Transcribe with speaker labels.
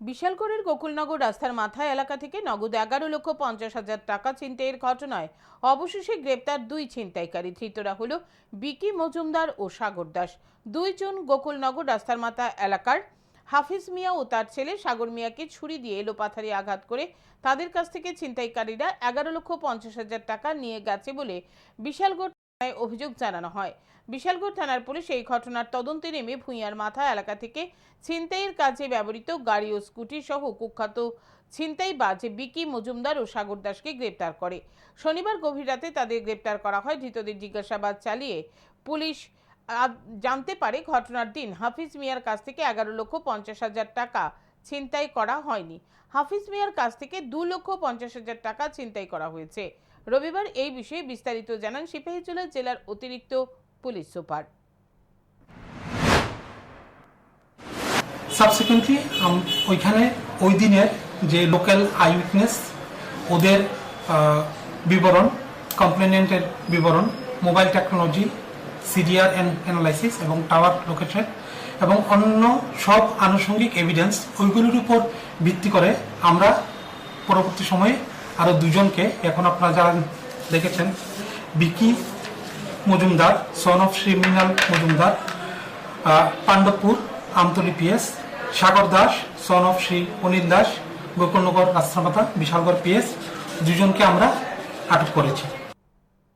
Speaker 1: বিশালগড়ের গোকুলনগর রাস্তার মাথায় এলাকা থেকে নগদ এগারো লক্ষ পঞ্চাশ হাজার টাকা ছিনতাইয়ের ঘটনায় অবশেষে গ্রেপ্তার দুই ছিনতাইকারী। ধৃতরা হল বিকি মজুমদার ও সাগর দাস। দুইজন গোকুলনগর রাস্তার মাথা এলাকার। হাফিজ মিয়া ও তার ছেলে সাগর মিয়াকে ছুরি দিয়ে এলোপাথারি আঘাত করে তাদের কাছ থেকে ছিনতাইকারীরা এগারো লক্ষ পঞ্চাশ হাজার টাকা নিয়ে গেছে বলে বিশালগড় অভিযোগ জানানো হয়। বিশালগড় থানার পুলিশ এই ঘটনার তদন্তে নেমে ভূঁইয়ার মাথা এলাকা থেকে ছিনতাইয়ের কাজে ব্যবহৃত গাড়ি ও স্কুটি সহ কুখ্যাত ছিনতাই বাজে বিকি মজুমদার ও সাগর দাসকে গ্রেপ্তার করে। শনিবার গভীর রাতে তাদের গ্রেপ্তার করা হয়। ধৃতদের জিজ্ঞাসাবাদ চালিয়ে পুলিশ জানতে পারে ঘটনার দিন হাফিজ মিয়ার কাছ থেকে এগারো লক্ষ পঞ্চাশ হাজার টাকা ছিনতাই করা হয়নি। হাফিজ মিয়ার কাছ থেকে দু লক্ষ পঞ্চাশ হাজার টাকা ছিনতাই করা হয়েছে। রবিবার এই বিষয়ে বিস্তারিত জানান সিপাহীজলা জেলার অতিরিক্ত পুলিশ সুপার।
Speaker 2: সাবসিকুয়েন্টলি ওইখানে ওই দিনের যে লোকাল আই উইটনেস ওদের বিবরণ কমপ্লেনেন্টের বিবরণ মোবাইল টেকনোলজি সিডিআর অ্যানালাইসিস এবং টাওয়ার লোকেশন এবং অন্য সব আনুষঙ্গিক এভিডেন্স ওইগুলোর উপর ভিত্তি করে আমরা পরবর্তী সময়ে আরও দুজনকে এখন আপনারা যারা দেখেছেন Vicky Majumdar son of Shri Mrinal Majumdar Pandavpur, Amtali PS Sagar Das son of Shri Anil Das, Gokulnagar Rastamata Bishalgarh PS দুজনকে আমরা আটক করেছি।